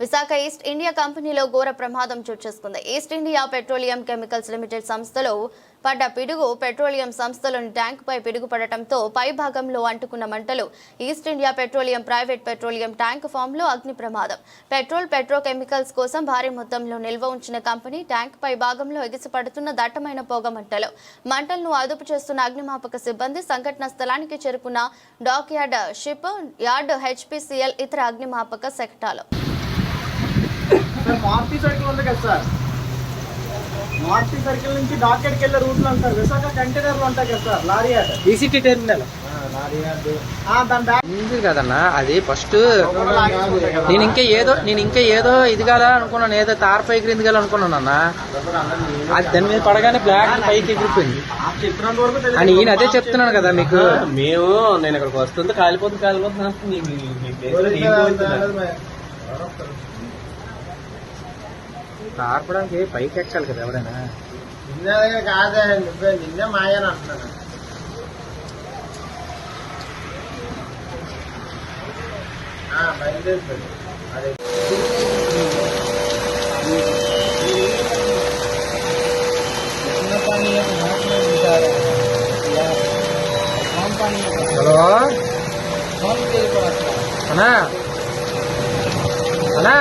Visakha east India కంపెనీలో ఘోర ప్రమాదం చోటు చేసుకుంది. East India Petroleum Chemicals Limited సంస్థలో పడ్డ పిడుగు పెట్రోలియం సంస్థలోని ట్యాంకుపై పిడుగు పడటంతో పై భాగంలో అంటుకున్న మంటలు East India Petroleum private petroleum tank ఫామ్లో అగ్ని ప్రమాదం. పెట్రోల్ పెట్రోకెమికల్స్ కోసం భారీ మొత్తంలో నిల్వ ఉంచిన కంపెనీ ట్యాంక్ పై భాగంలో ఎగిసిపడుతున్న దట్టమైన పొగ మంటలు. మంటలను అదుపు చేస్తున్న అగ్నిమాపక సిబ్బంది సంఘటన స్థలానికి చేరుకున్న dock yard ship yard HPCL ఇతర అగ్నిమాపక సెక్టాలు సార్ మారుతి సర్కిల్ ఉంది కదా సార్. మారుతి సర్కిల్ నుంచి డాకెట్కి వెళ్ళే రూట్లో ఉంటారు విశాఖ కంటైనర్లు ఉంటాయి కదా sir lorry yard ECT terminal. ఉంది కదన్నా అది ఫస్ట్. నేను ఇంకా ఏదో నేను ఇంకా ఏదో ఇది కదా అనుకున్నాను ఏదో తార పైకి ఎగిరింది కదా అనుకున్నాను అన్న. అది దాని మీద పడగానే బ్లాక్ పైకి ఎగిరిపోయింది. ఆ చెప్పినంత వరకు తెలియదు. అని ఈయన అదే చెప్తున్నాను కదా మీకు. మేము నేను ఇక్కడికి వస్తుంటే కాలిపోతుంది కాలిపోతుంది తారపడానికి పైకి ఎక్కాలి కదా ఎవరైనా? నిన్నే కాదే నువ్వే నిన్నే మాయని అంటున్నాను. ఆ, బయలుదేరిపోయింది అదే. హలో? అన్నా? అన్నా?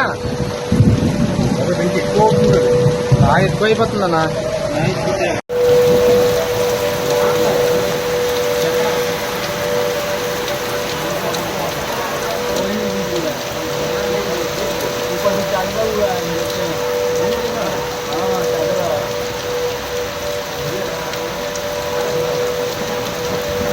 బాగా